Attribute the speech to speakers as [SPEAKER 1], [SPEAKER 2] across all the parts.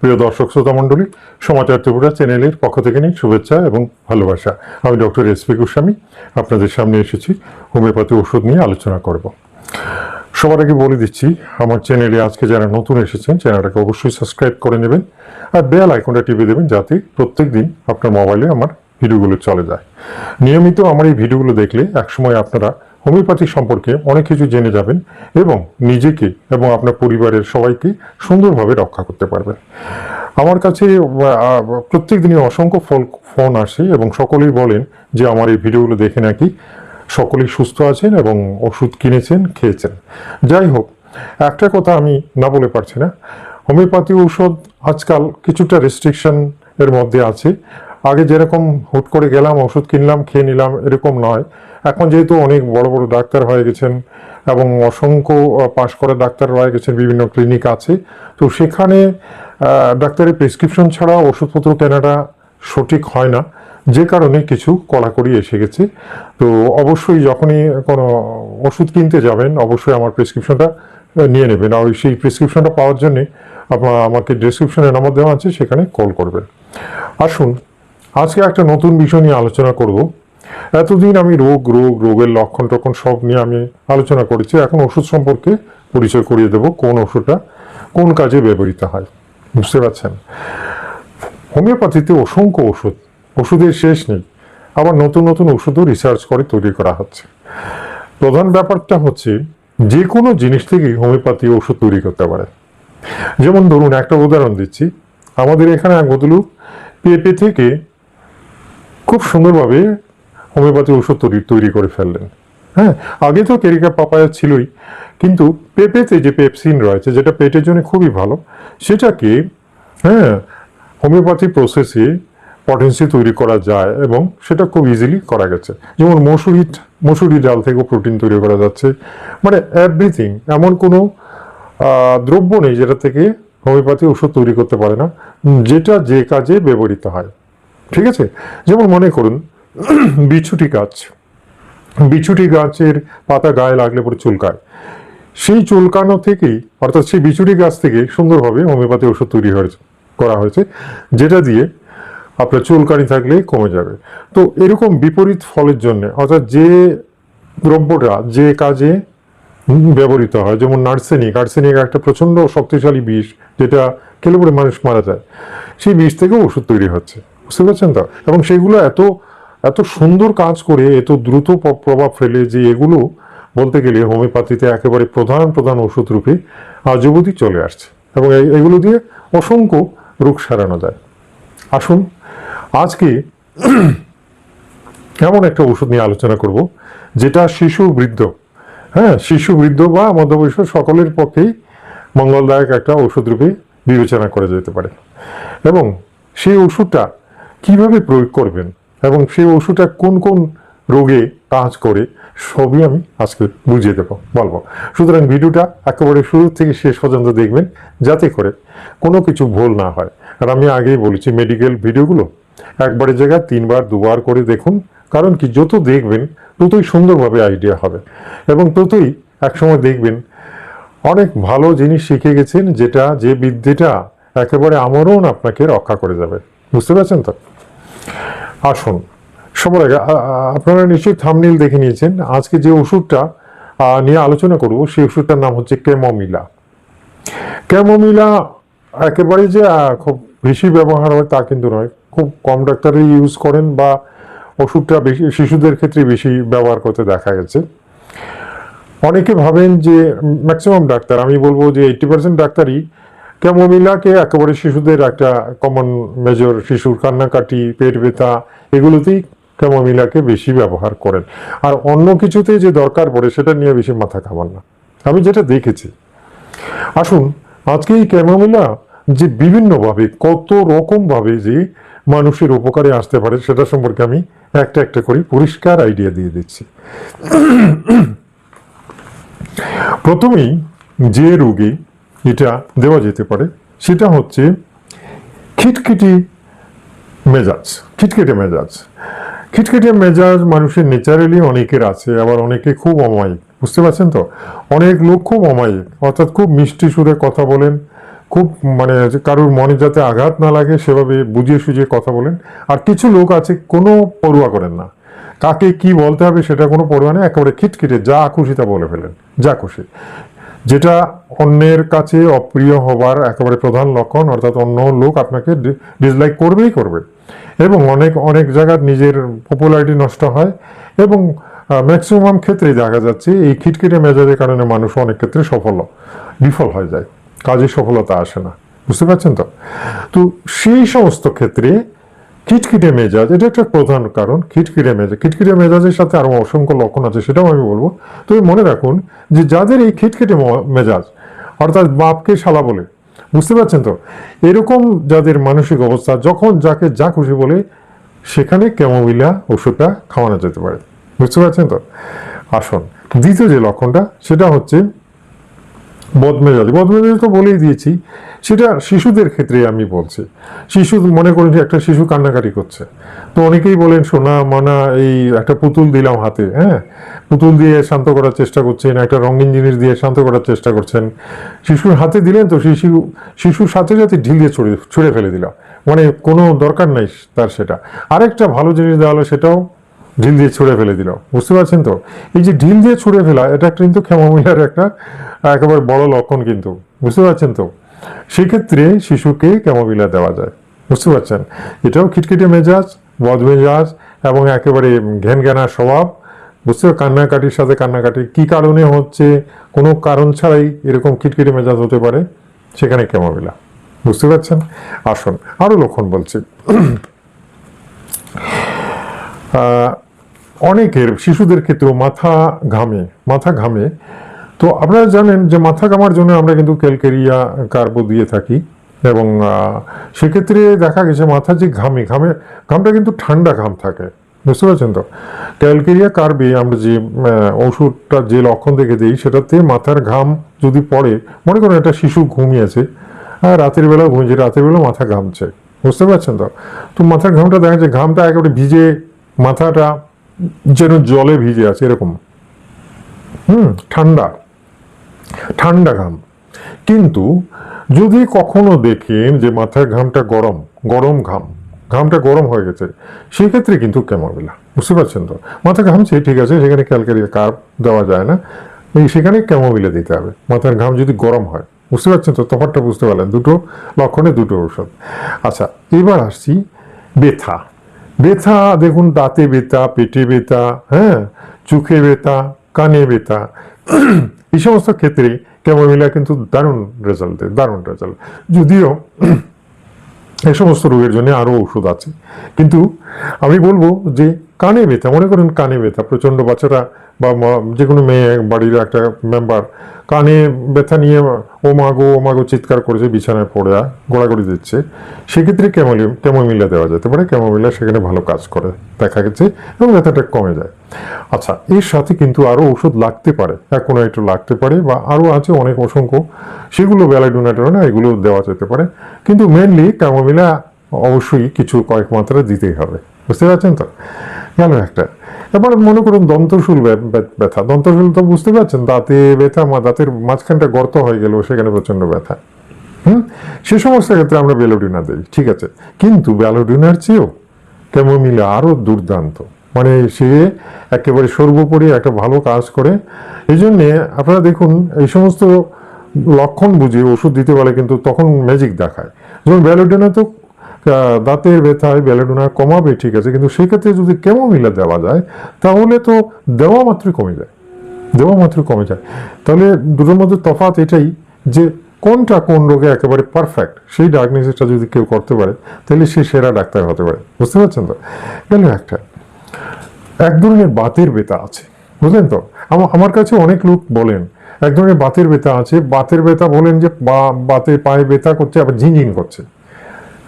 [SPEAKER 1] প্রিয় দর্শক, শ্রোতা মণ্ডলী, সমাচার ত্রিপুরা চ্যানেলের পক্ষ থেকে নিয়ে শুভেচ্ছা এবং ভালোবাসা। আমি ডক্টর এস পি গোস্বামী, আপনাদের সামনে এসেছি, হোমিওপ্যাথি ওষুধ নিয়ে আলোচনা করব। সবার আগে বলে দিচ্ছি, আমার চ্যানেলে আজকে যারা নতুন এসেছেন, চ্যানেলটাকে অবশ্যই সাবস্ক্রাইব করে নেবেন আর বেল আইকনটা টিপে দেবেন যাতে প্রত্যেক দিন আপনার মোবাইলে আমার ভিডিওগুলো চলে যায়। নিয়মিত আমার এই ভিডিওগুলো দেখলে একসময় আপনারা হোমিওপ্যাথি সম্পর্কে অনেক কিছু জেনে যাবেন এবং নিজেকে এবং আপনার পরিবারের সবাইকে সুন্দরভাবে রক্ষা করতে পারবেন। আমার কাছে প্রত্যেক দিনই অসংখ্য ফল, ফোন আসে এবং সকলেই বলেন যে আমার এই ভিডিওগুলো দেখে নাকি সকলেই সুস্থ আছেন এবং ওষুধ কিনেছেন, খেয়েছেন। যাই হোক, একটা কথা আমি না বলে পারছি না। হোমিওপ্যাথি ঔষধ আজকাল কিছুটা রেস্ট্রিকশন এর মধ্যে আছে। আগে যেরকম হুট করে গেলাম, ওষুধ কিনলাম, খেয়ে নিলাম, এরকম নয়। এখন যেহেতু অনেক বড় বড় ডাক্তার হয়ে গেছেন এবং অসংখ্য পাশ করা ডাক্তার হয়ে গেছেন, বিভিন্ন ক্লিনিক আছে, তো সেখানে ডাক্তারের প্রেসক্রিপশন ছাড়া ওষুধপত্র কেনাটা সঠিক হয় না। যে কারণে কিছু কড়াকড়ি এসে গেছে। তো অবশ্যই যখনই কোনো ওষুধ কিনতে যাবেন, অবশ্যই আমার প্রেসক্রিপশনটা নিয়ে নেবেন। আর সেই প্রেসক্রিপশনটা পাওয়ার জন্যে আপনার, আমাকে ডিসক্রিপশনে নাম্বার দেওয়া আছে, সেখানে কল করবেন। আসুন, আজকে একটা নতুন বিষয় নিয়ে আলোচনা করব। এতদিন আমি রোগ রোগ, রোগের লক্ষণ টক্ষণ সব নিয়ে আমি আলোচনা করেছি। এখন ওষুধ সম্পর্কে পরিচয় করিয়ে দেব কোন ওষুধটা কোন কাজে ব্যবহৃত হয়। বুঝতে পারছেন? হোমিওপ্যাথিতে অসংখ্য ওষুধ, ওষুধের শেষ নেই। আবার নতুন নতুন ওষুধও রিসার্চ করে তৈরি করা হচ্ছে। প্রধান ব্যাপারটা হচ্ছে যে কোনো জিনিস থেকেই হোমিওপ্যাথি ওষুধ তৈরি করতে পারে। যেমন ধরুন, একটা উদাহরণ দিচ্ছি। আমাদের এখানে এক ভদ্রলোক পেঁপে থেকে খুব সুন্দরভাবে হোমিওপ্যাথি ওষুধ তৈরি তৈরি করে ফেললেন। হ্যাঁ আগে তো কেরিকা পাপায়া ছিলই, কিন্তু পেঁপেতে যে পেপসিন রয়েছে, যেটা পেটের জন্য খুবই ভালো, সেটাকে হ্যাঁ হোমিওপ্যাথি প্রসেসে পটেন্সি তৈরি করা যায় এবং সেটা খুব ইজিলি করা গেছে। যেমন মসুরি মসুরি ডাল থেকেও প্রোটিন তৈরি করা যাচ্ছে। মানে এভরিথিং এমন কোনো দ্রব্য নেই যেটা থেকে হোমিওপ্যাথি ওষুধ তৈরি করতে পারে না, যেটা যে কাজে ব্যবহৃত হয়। ঠিক আছে? যেমন মনে করুন বিছুটি গাছ। বিছুটি গাছের পাতা গায়ে লাগলে পরে চুলকায়। সেই চুলকানো থেকেই, অর্থাৎ সেই বিছুটি গাছ থেকে সুন্দরভাবে হোমিওপ্যাথি ওষুধ তৈরি হয়েছে, করা হয়েছে, যেটা দিয়ে আপনার চুলকানি থাকলে কমে যাবে। তো এরকম বিপরীত ফলের জন্য, অর্থাৎ যে দ্রব্যটা যে কাজে ব্যবহৃত হয়, যেমন নার্সেনিক আর্সেনিক একটা প্রচণ্ড শক্তিশালী বিষ, যেটা খেলে পরে মানুষ মারা যায়, সেই বিষ থেকেও ওষুধ তৈরি হচ্ছে। বুঝতে পারছেন তো? এবং সেগুলো এত এত সুন্দর কাজ করে, এত দ্রুত প্রভাব ফেলে যে এগুলো বলতে গেলে হোমিওপ্যাথিতে একেবারে প্রধান প্রধান ওষুধ রূপে আজ অবধি চলে আসছে এবং এগুলো দিয়ে অসংখ্য রোগ সারানো যায়। আসুন, আজকে এমন একটা ওষুধ নিয়ে আলোচনা করব, যেটা শিশু বৃদ্ধ হ্যাঁ শিশু বৃদ্ধ বা মধ্যবয়স্ক সকলের পক্ষেই মঙ্গলদায়ক একটা ওষুধ রূপে বিবেচনা করা যেতে পারে। এবং সেই ওষুধটা কীভাবে প্রয়োগ করবেন? এবং সেই ওষুধটা কোন কোন রোগে কাজ করে, সবই আমি আজকে বুঝিয়ে দেবো, বলব। সুতরাং ভিডিওটা একেবারে শুরু থেকে শেষ পর্যন্ত দেখবেন, যাতে করে কোনো কিছু ভুল না হয়। আর আমি আগেই বলেছি মেডিকেল ভিডিওগুলো একবারের জায়গায় তিনবার, দুবার করে দেখুন, কারণ কি যত দেখবেন, ততই সুন্দরভাবে আইডিয়া হবে। এবং ততই একসময় দেখবেন, অনেক ভালো জিনিস শিখে গেছেন, যেটা যে বিদ্যেটা একেবারে আমরণ আপনাকে রক্ষা করে যাবে। বুঝতে পারছেন তো? আসুন। সবার আগে আপনারা নিশ্চয়ই থামনিল দেখে নিয়েছেন। আজকে যে ওষুধটা নিয়ে আলোচনা করব, সেই ওষুধটার নাম হচ্ছে কেমোমিলা ক্যামোমিলা একেবারে যে খুব বেশি ব্যবহার হয় তা কিন্তু নয়। খুব কম ডাক্তারই ইউজ করেন বা ওষুধটা বেশি, শিশুদের ক্ষেত্রে বেশি ব্যবহার করতে দেখা গেছে। অনেকে ভাবেন যে ম্যাক্সিমাম ডাক্তার, আমি বলব যে এইটি পার্সেন্ট ডাক্তারই ক্যামোমিলাকে একেবারে শিশুদের একটা কমন মেজর শিশুর কান্নাকাটি, পেট ব্যথা, এগুলোতেই ক্যামোমিলাকে বেশি ব্যবহার করেন। আর অন্য কিছুতে যে দরকার পড়ে, সেটা নিয়ে বেশি মাথা খাবার না। আমি যেটা দেখেছি, আসুন আজকে এই ক্যামোমিলা যে বিভিন্নভাবে, কত রকম ভাবে যে মানুষের উপকারে আসতে পারে, সেটা সম্পর্কে আমি একটা একটা করে পরিষ্কার আইডিয়া দিয়ে দিচ্ছি। প্রথমেই যে রোগে এটা দেওয়া যেতে পারে। সেটা হচ্ছে খিটখিটি মেজাজ, খিটখিটে মেজাজ। খিটখিটে মেজাজ মানুষের নেচারালি অনেকের আছে, আবার অনেকে খুব অমায়িক, বুঝতে পারছেন তো? অনেক লোক খুব অমায়িক, অর্থাৎ খুব মিষ্টি সুরে কথা বলেন, খুব মানে কারোর মনে যাতে আঘাত না লাগে সেভাবে বুঝিয়ে সুঝিয়ে কথা বলেন। আর কিছু লোক আছে, কোনো পড়ুয়া করেন না। কাকে কি বলতে হবে সেটা কোনো পড়ুয়া নেই একেবারে খিটখিটে যা খুশি তা বলে ফেলেন, যা খুশি। যেটা অন্যের কাছে অপ্রিয় হবার একেবারে প্রধান লক্ষণ, অর্থাৎ অন্য লোক আপনাকে ডিসলাইক করবেই করবে। এবং অনেক অনেক জায়গার নিজের পপুলারিটি নষ্ট হয় এবং ম্যাক্সিমাম ক্ষেত্রে দেখা যাচ্ছে এই খিটখিটে মেজাজের কারণে মানুষ অনেক ক্ষেত্রে সফল, বিফল হয়ে যায়। কাজে সফলতা আসে না। বুঝতে পারছেন তো? তো সেই সমস্ত ক্ষেত্রে খিটখিটে মেজাজ, এটা একটা প্রধান কারণ, খিটখিটে মেজাজ। খিটখিটে মেজাজের সাথে আরও অসংখ্য লক্ষণ আছে, সেটাও আমি বলব। তবে মনে রাখুন যে যাদের এই খিটখিটে মেজাজ, অর্থাৎ বাপকে শালা বলে, বুঝতে পারছেন তো? এরকম যাদের মানসিক অবস্থা, যখন যাকে যা খুশি বলে, সেখানে কেমোবিলা ওষুধটা খাওয়ানো যেতে পারে। বুঝতে পারছেন তো? আসুন, দ্বিতীয় যে লক্ষণটা, সেটা হচ্ছে বদমেজাজ। বদমেজাজ তো বলেই দিয়েছি। সেটা শিশুদের ক্ষেত্রে আমি বলছি। শিশু মনে করুন যে একটা শিশু কান্নাকাটি করছে। তো অনেকেই বলেন, সোনা, মানা, এই একটা পুতুল দিলাম হাতে। হ্যাঁ? পুতুল দিয়ে শান্ত করার চেষ্টা করছেন, একটা রঙিন জিনিস দিয়ে শান্ত করার চেষ্টা করছেন। শিশুর হাতে দিলেন তো শিশু, শিশুর সাথে সাথে ঢিল দিয়ে ছুড়ে, ছুঁড়ে ফেলে দিলাম। মানে কোনো দরকার নাই তার সেটা। আরেকটা ভালো জিনিস দেওয়া হলো সেটাও ঢিল দিয়ে ছুঁড়ে ফেলে দিল। বুঝতে পারছেন তো? এই যে ঢিল দিয়ে ছুঁড়ে ফেলা, এটা কিন্তু ক্ষমমিলার একটা একেবারে বড় লক্ষণ কিন্তু। বুঝতে পারছেন তো? সেক্ষেত্রে শিশুকে ক্যামোবিলা দেওয়া যায়। বুঝতে পারছেন? এটাও খিটখিটে মেজাজ, বদ মেজাজ এবং একেবারে ঘ্যান জ্ঞানা স্বভাব। বুঝতে কান্নাকাটির সাথে কান্নাকাটি কি কারণে হচ্ছে? কোনো কারণ ছাড়াই এরকম খিটখিটে মেজাজ হতে পারে। সেখানে ক্যামোবিলা বুঝতে পারছেন? আসুন, আরও লক্ষণ বলছি। অনেকের শিশুদের ক্ষেত্রেও মাথা ঘামে মাথা ঘামে। তো আপনারা জানেন যে মাথা ঘামার জন্য আমরা কিন্তু ক্যালকেরিয়া, কার্বো দিয়ে থাকি এবং সেক্ষেত্রে দেখা গেছে মাথা যে ঘামে ঘামে, ঘামটা কিন্তু ঠান্ডা ঘাম থাকে। বুঝতে পারছেন তো? ক্যালকেরিয়া, কার্বে আমরা যে ওষুধটা যে লক্ষণ দেখে দিই সেটাতে মাথার ঘাম যদি পড়ে, মনে করেন একটা শিশু ঘুমিয়েছে আর রাতের বেলা ঘুমিয়েছে, রাতের বেলা মাথা ঘামছে। বুঝতে পারছেন তো? তো মাথার ঘামটা দেখা যাচ্ছে, ঘামটা একেবারে ভিজে মাথাটা যেন জলে ভিজে আছে, এরকম। হুম, ঠান্ডা। ঠান্ডা ঘাম। কিন্তু যদি কখনো দেখেন যে মাথার ঘামটা গরম গরম ঘাম, ঘামটা গরম হয়ে গেছে, সেক্ষেত্রে কিন্তু ক্যামোবিলা বুঝতে পারছেন তো? মাথা ঘামছে, ঠিক আছে, সেখানে ক্যালকারিয়া কার্ব দেওয়া যায় না। সেখানে ক্যামোবিলা দিতে হবে। মাথার ঘাম যদি গরম হয়, বুঝতে পারছেন তো? তফাৎটা বুঝতে পারলেন। দুটো লক্ষণে দুটো ওষুধ আচ্ছা এবার আসছি ব্যথা। ব্যথা দেখুন দাঁতে ব্যথা পেটে ব্যথা হ্যাঁ চোখে ব্যথা কানে ব্যথা এই সমস্ত ক্ষেত্রে ক্যামোমিলা কিন্তু দারুণ রেজাল্ট দেয় দারুণ রেজাল্ট যদিও এই সমস্ত রোগের জন্য আরও ওষুধ আছে। কিন্তু আমি বলব যে কানে ব্যথা, মনে করেন কানে ব্যথা, প্রচণ্ড বাচ্চারা বা যে কোনো মেয়ে, বাড়ির একটা মেম্বার কানে ব্যথা নিয়ে ও মাগো ও মাগো চিৎকার করেছে, বিছানায় পড়ে গোড়াগড়ি দিচ্ছে। সেক্ষেত্রে ক্যামোলি ক্যামোমিলা দেওয়া যেতে পারে? ক্যামোমিলা সেখানে ভালো কাজ করে, দেখা গেছে এবং ব্যথাটা কমে যায়। আচ্ছা এর সাথে কিন্তু আরও ওষুধ লাগতে পারে এখনও একটু লাগতে পারে বা আরও আছে অনেক অসংখ্য, সেগুলো ব্যালাডোনাটোনা এগুলো দেওয়া যেতে পারে। কিন্তু মেনলি ক্যামোমিলা অবশ্যই কিছু কয়েক মাত্রা দিতেই হবে। বুঝতে পারছেন তো? গেল একটা? এবার মনে করুন দন্তশুল ব্য- ব্য- ব্যথা। দন্তশুল তো বুঝতে পারছেন, দাঁতে ব্যথা, মা দাঁতের মাঝখানটা গর্ত হয়ে গেল, সেখানে প্রচণ্ড ব্যথা। হুম? সে সমস্ত ক্ষেত্রে আমরা বেলোডিনা দিই, ঠিক আছে? কিন্তু বেলোডিনার চেয়েও ক্যামোমিলা আরও দুর্দান্ত। মানে সে একেবারে সর্বোপরি একটা ভালো কাজ করে। এই জন্যে আপনারা দেখুন, এই সমস্ত লক্ষণ বুঝে ওষুধ দিতে পারে কিন্তু তখন ম্যাজিক দেখায়। যেমন ব্যালোডিনা তো দাঁতের ব্যথায় ব্যালোডিনা কমাবে, ঠিক আছে, কিন্তু সেক্ষেত্রে যদি ক্যামোমিলা দেওয়া যায়, তাহলে তো দেওয়া মাত্রই কমে যায়, দেওয়া মাত্র কমে যায়। তাহলে দুটোর মধ্যে তফাৎ এটাই যে কোনটা কোন রোগে একেবারে পারফেক্ট সেই ডায়াগনোসিসটা যদি কেউ করতে পারে, তাহলে সে সেরা ডাক্তার হতে পারে, বুঝতে পারছেন তো? গেল একটা। এক ধরনের বাতের ব্যথা আছে, বুঝলেন তো? আমা- আমার কাছে অনেক লোক বলেন, এক ধরনের বাতের ব্যথা আছে, বাতের ব্যথা বলেন যে বাতে পায়ে ব্যথা করছে, আবার ঝিনঝিন করছে।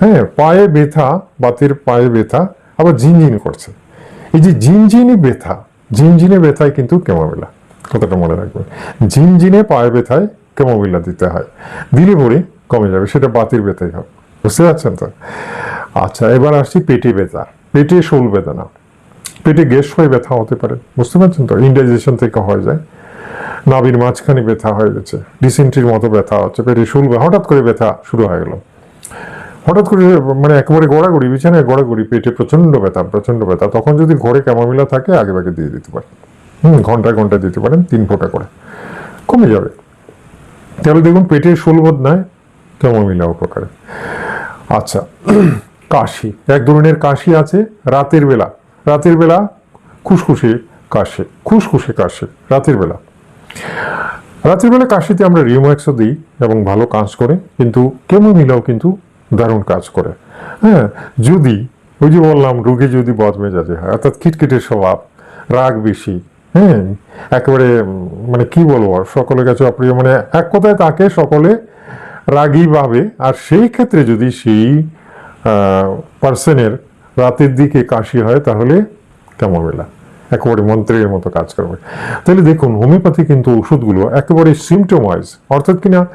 [SPEAKER 1] হ্যাঁ পায়ে ব্যথা, বাতির পায়ে ব্যথা, আবার ঝিনঝিন করছে। এই যে ঝিনঝিনি ব্যথা, ঝিনঝিনে ব্যথায় কিন্তু কেমোবিলা কথাটা মনে রাখবেন। ঝিনঝিনে পায়ে ব্যথায় কেমোবিলা দিতে হয়। দিলে পরে কমে যাবে, সেটা বাতির ব্যথাই হবে বুঝতে পারছেন তো? আচ্ছা এবার আসছি পেটে ব্যথা, পেটে শোল বেদনা পেটে গ্যাস হয়ে ব্যথা হতে পারে, বুঝতে পারছেন তো? ইন্ডাইজেশন থেকে হয়ে যায়। নাভির মাঝখানে ব্যথা হয়ে গেছে, ডিসেন্ট্রির মতো ব্যথা হচ্ছে, পেটে শুল হঠাৎ করে ব্যথা শুরু হয়ে গেল। হঠাৎ করে মানে একেবারে গড়াগড়ি, বিছানায় গড়াগড়ি, পেটে প্রচণ্ড ব্যথা প্রচণ্ড ব্যথা। তখন যদি ঘরে ক্যামামিলা থাকে, আগে ভাগে দিয়ে দিতে পারেন। হুম, ঘন্টায় ঘন্টায় দিতে পারেন, তিন ফোঁটা করে। কমে যাবে। তাহলে দেখুন, পেটের শুলবোধ নয় ক্যামামিলা উপকারে। আচ্ছা কাশি। এক ধরনের কাশি আছে রাতের বেলা। রাতের বেলা খুসখুসে কাশে খুসখুসে কাশে, রাতের বেলা। রাতের বেলা কাশিতে আমরা রিমোএক্সও দিই এবং ভালো কাজ করে, কিন্তু কেমোমিলাও কিন্তু দারুণ কাজ করে। হ্যাঁ যদি ওই যে বললাম রোগী যদি বদমেজাজে হয় অর্থাৎ খিটখিটের স্বভাব রাগ বেশি হ্যাঁ একেবারে মানে কি বলব আর, সকলের কাছে অপ্রিয় মানে এক কথায় তাকে সকলে রাগী ভাবে আর সেই ক্ষেত্রে যদি সেই পার্সনের রাতের দিকে কাশি হয় তাহলে কেমন বেলা? একেবারে মন্ত্রের মতো কাজ করবে। তাহলে দেখুন হোমিওপ্যাথি কিন্তু ওষুধগুলো একেবারে সিমটোমাইজ অর্থাৎ কিনা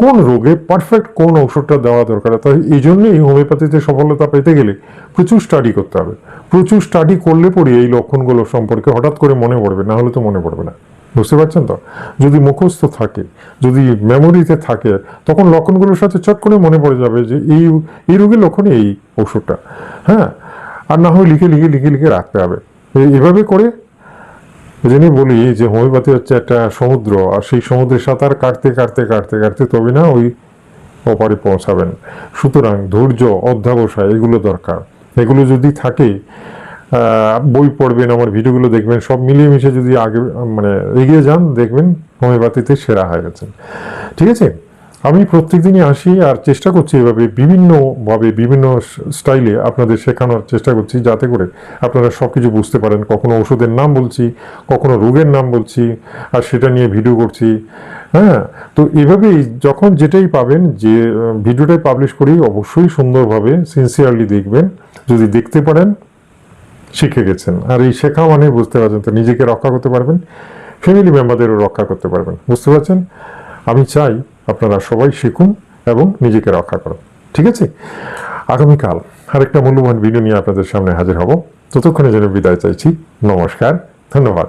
[SPEAKER 1] কোন রোগে পারফেক্ট কোন ওষুধটা দেওয়া দরকার? তাই এই জন্যই হোমিওপ্যাথিতে সফলতা পেতে গেলে প্রচুর স্টাডি করতে হবে। প্রচুর স্টাডি করলে পরে এই লক্ষণগুলো সম্পর্কে হঠাৎ করে মনে পড়বে, না হলে তো মনে পড়বে না। বুঝতে পারছেন তো? যদি মুখস্থ থাকে, যদি মেমোরিতে থাকে, তখন লক্ষণগুলোর সাথে চট করে মনে পড়ে যাবে যে এই এই রোগের লক্ষণ এই ওষুধটা হ্যাঁ? আর না হয় লিখে লিখে লিখে লিখে রাখতে হবে। এভাবে করে ওই জন্যই বলি যে হোমিওপ্যাথি হচ্ছে একটা সমুদ্র, আর সেই সমুদ্রের সাঁতার কাটতে কাটতে কাটতে কাটতে তবে না ওই ওপারে পৌঁছাবেন। সুতরাং ধৈর্য, অধ্যাবসায় এগুলো দরকার। এগুলো যদি থাকে বই পড়বেন, আমার ভিডিওগুলো দেখবেন, সব মিলিয়ে মিশে যদি আগে মানে এগিয়ে যান, দেখবেন হোমিওপ্যাথিতে সেরা হয়ে গেছেন। ঠিক আছে? আমি প্রত্যেকদিনই আসি আর চেষ্টা করছি এভাবে বিভিন্নভাবে, বিভিন্ন স্টাইলে আপনাদের শেখানোর চেষ্টা করছি যাতে করে আপনারা সব কিছু বুঝতে পারেন। কখনো ওষুধের নাম বলছি, কখনো রোগের নাম বলছি আর সেটা নিয়ে ভিডিও করছি। হ্যাঁ তো এভাবেই যখন যেটাই পাবেন, যে ভিডিওটাই পাবলিশ করি, অবশ্যই সুন্দরভাবে সিনসিয়ারলি দেখবেন। যদি দেখতে পারেন, শিখে গেছেন। আর এই শেখা মানে বুঝতে পারছেন তো নিজেকে রক্ষা করতে পারবেন ফ্যামিলি মেম্বারদেরও রক্ষা করতে পারবেন। বুঝতে পারছেন? আমি চাই আপনারা সবাই শিখুন এবং নিজেকে রক্ষা করুন। ঠিক আছে? আগামীকাল আরেকটা মূল্যবান ভিডিও নিয়ে আপনাদের সামনে হাজির হব। ততক্ষণে যেন বিদায় চাইছি। নমস্কার, ধন্যবাদ।